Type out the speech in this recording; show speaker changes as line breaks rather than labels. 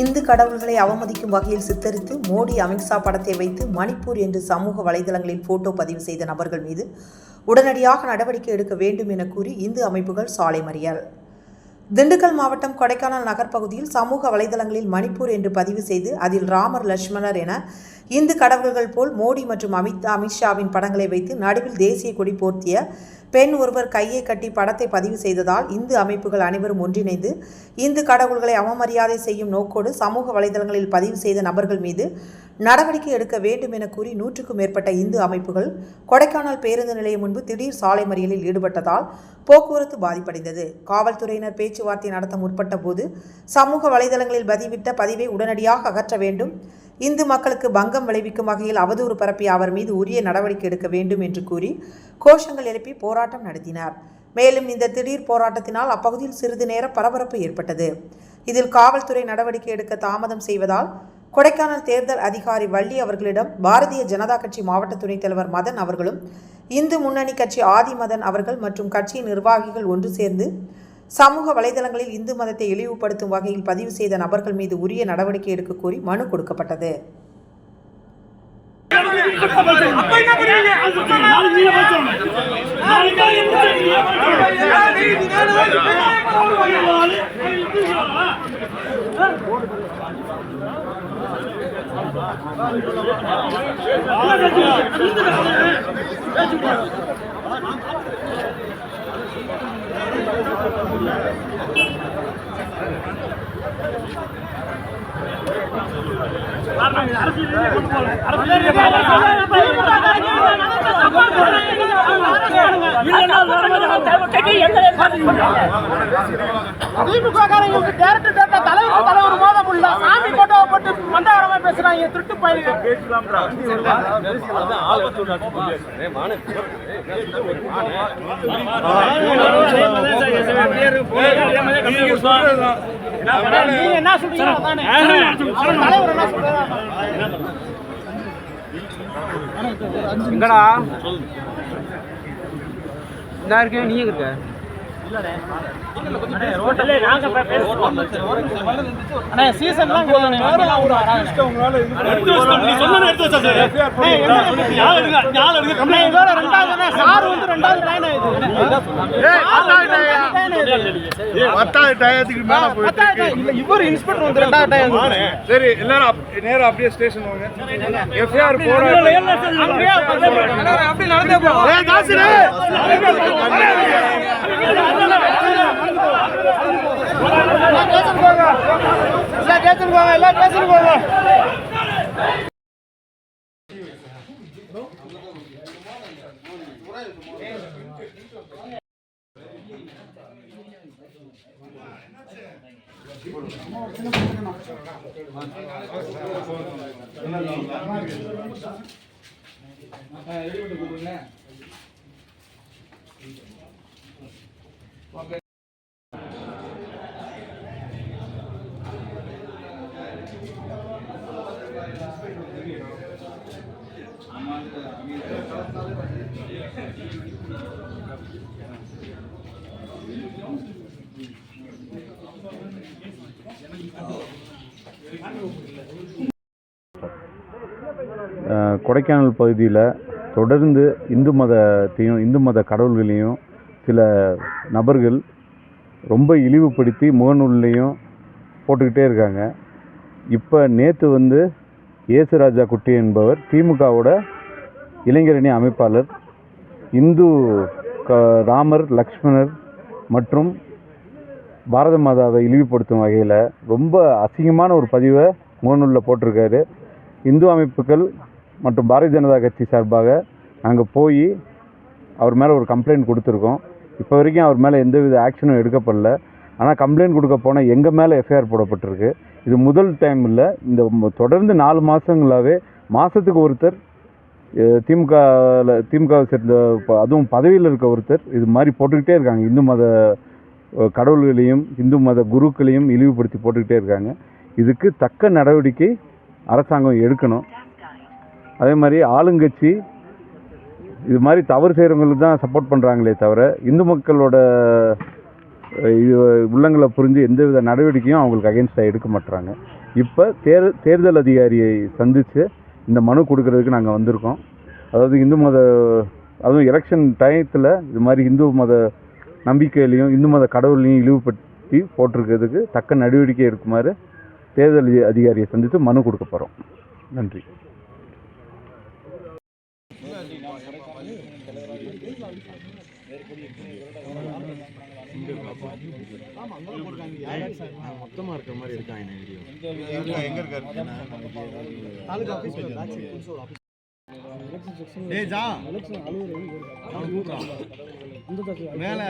இந்து கடவுள்களை அவமதிக்கும் வகையில் சித்தரித்து மோடி அமித்ஷா படத்தை வைத்து மணிப்பூர் என்று சமூக வலைதளங்களில் போட்டோ பதிவு செய்த நபர்கள் மீது உடனடியாக நடவடிக்கை எடுக்க வேண்டும் என கூறி இந்து அமைப்புகள் சாலை மறியல். திண்டுக்கல் மாவட்டம் கொடைக்கானல் நகர் பகுதியில் சமூக வலைதளங்களில் மணிப்பூர் என்று பதிவு செய்து அதில் ராமர் லட்சுமணர் என இந்து கடவுள்கள் போல் மோடி மற்றும் அமித் அமித்ஷாவின் படங்களை வைத்து நடுவில் தேசிய கொடி போர்த்திய பெண் ஒருவர் கையை கட்டி படத்தை பதிவு செய்ததால் இந்து அமைப்புகள் அனைவரும் ஒன்றிணைந்து இந்து கடவுள்களை அவமரியாதை செய்யும் நோக்கோடு சமூக வலைதளங்களில் பதிவு செய்த நபர்கள் மீது நடவடிக்கை எடுக்க வேண்டும் என கூறி நூற்றுக்கும் மேற்பட்ட இந்து அமைப்புகள் கொடைக்கானல் பேருந்து நிலையம் முன்பு திடீர் சாலை மறியலில் ஈடுபட்டதால் போக்குவரத்து பாதிப்படைந்தது. காவல்துறையினர் பேச்சுவார்த்தை நடத்த முற்பட்ட போது சமூக வலைதளங்களில் பதிவிட்ட பதிவை உடனடியாக அகற்ற வேண்டும். இந்து மக்களுக்கு பங்கம் விளைவிக்கும் வகையில் அவதூறு பரப்பிய அவர் மீது உரிய நடவடிக்கை எடுக்க வேண்டும் என்று கூறி கோஷங்கள் எழுப்பி போராட்டம் நடத்தினார். மேலும் இந்த திடீர் போராட்டத்தினால் அப்பகுதியில் சிறிது நேரம் பரபரப்பு ஏற்பட்டது. இதில் காவல்துறை நடவடிக்கை எடுக்க தாமதம் செய்வதால் கொடைக்கானல் தேர்தல் அதிகாரி வள்ளி அவர்களிடம் பாரதிய ஜனதா கட்சி மாவட்ட துணைத் தலைவர் மதன் அவர்களும் இந்து முன்னணி கட்சி ஆதி மதன் அவர்கள் மற்றும் கட்சியின் நிர்வாகிகள் ஒன்று சேர்ந்து சமூக வலைதளங்களில் இந்து மதத்தை இழிவுபடுத்தும் வகையில் பதிவு செய்த நபர்கள் மீது உரிய நடவடிக்கை எடுக்க கோரி மனு கொடுக்கப்பட்டது.
அப்ப என்ன பண்ணுவீங்க
நாளைக்கு நீங்க பேசணும் நாளைக்கு
திமுக காரங்களுக்கு டேரக்டர் டேரக்டா தலைவர் தலைவர் மோத முடியல. சாமி போட்டோவை போட்டு மந்தாரமா பேசுறாங்க திருட்டு பயிலுங்க. நீங்க என்ன சொல்றீங்க. தலைவர் என்ன சொல்றாரு?
எங்கடா இந்த இருக்க நீ இருக்க?
அண்ணா சீசன்லாம் கிடையாது
நீ சொன்ன எடுத்து வச்சா சார். யார் எடுங்க யார் எடுங்க கம்ப்ளைண்ட்
இதோட ரெண்டாவது அண்ணா, சார் வந்து ரெண்டாவது லைன்
பத்தாவது டயத்துக்கு மேல போயிட்டு
இல்ல இவர் இன்ஸ்பெக்டர் வந்து ரெண்டாவது
சரி எல்லாரும் நேரா அப்படியே ஸ்டேஷன் வாங்க. எஃப்ஐஆர் போட
அப்படி நடந்தே
காசுரு!
எல்லாம் ஸ்டேஷன் போங்க. எல்லாம் ஸ்டேஷன் போங்க
அஹ், கொடைக்கானல் பகுதியில் தொடர்ந்து இந்து மதத்தையும் இந்து மத கடவுள்களையும் சில நபர்கள் ரொம்ப இழிவுபடுத்தி முகநூல்லையும் போட்டுக்கிட்டே இருக்காங்க. இப்போ நேற்று வந்து இயேசுராஜா குட்டி என்பவர் திமுகவோட இளைஞரணி அமைப்பாளர் இந்து க ராமர் லக்ஷ்மணர் மற்றும் பாரத மாதாவை இழிவுபடுத்தும் வகையில் ரொம்ப அசிங்கமான ஒரு பதிவை முகநூலில் போட்டிருக்காரு. இந்து அமைப்புகள் மற்றும் பாரதிய ஜனதா கட்சி சார்பாக நாங்கள் போய் அவர் மேலே ஒரு கம்ப்ளைண்ட் கொடுத்துருக்கோம். இப்போ வரைக்கும் அவர் மேலே எந்தவித ஆக்ஷனும் எடுக்கப்படல. ஆனால் கம்ப்ளைண்ட் கொடுக்க போனால் எங்கள் மேலே எஃப்ஐஆர் போடப்பட்டிருக்கு. இது முதல் டைம் இல்லை. இந்த தொடர்ந்து நாலு மாதங்களாகவே மாதத்துக்கு ஒருத்தர் திமுகவில் திமுகவை சேர்ந்த ப- அதுவும் பதவியில் இருக்க ஒருத்தர் இது மாதிரி போட்டுக்கிட்டே இருக்காங்க. இந்து மத கடவுள்களையும் இந்து மத குருக்களையும் இழிவுபடுத்தி போட்டுக்கிட்டே இருக்காங்க. இதுக்கு தக்க நடவடிக்கை அரசாங்கம் எடுக்கணும். அதே மாதிரி ஆளுங்கட்சி இது மாதிரி தவறு செய்கிறவங்களுக்கு தான் சப்போர்ட் பண்ணுறாங்களே தவிர இந்து மக்களோட இது உள்ளங்களை புரிஞ்சு எந்தவித நடவடிக்கையும் அவங்களுக்கு அகேன்ஸ்டாக எடுக்க மாட்டுறாங்க இப்போ தேர் தேர்தல் அதிகாரியை சந்தித்து இந்த மனு கொடுக்கறதுக்கு நாங்கள் வந்திருக்கோம். அதாவது இந்து மத அதுவும் எலெக்ஷன் டயத்தில் இது மாதிரி இந்து மத நம்பிக்கையிலையும் இந்து மத கடவுளையும் இழிவுபடுத்தி போட்டிருக்கிறதுக்கு தக்க நடவடிக்கை எடுக்குமாறு தேர்தல் அதிகாரியை சந்தித்து மனு கொடுக்க போகிறோம் நன்றி.
மேல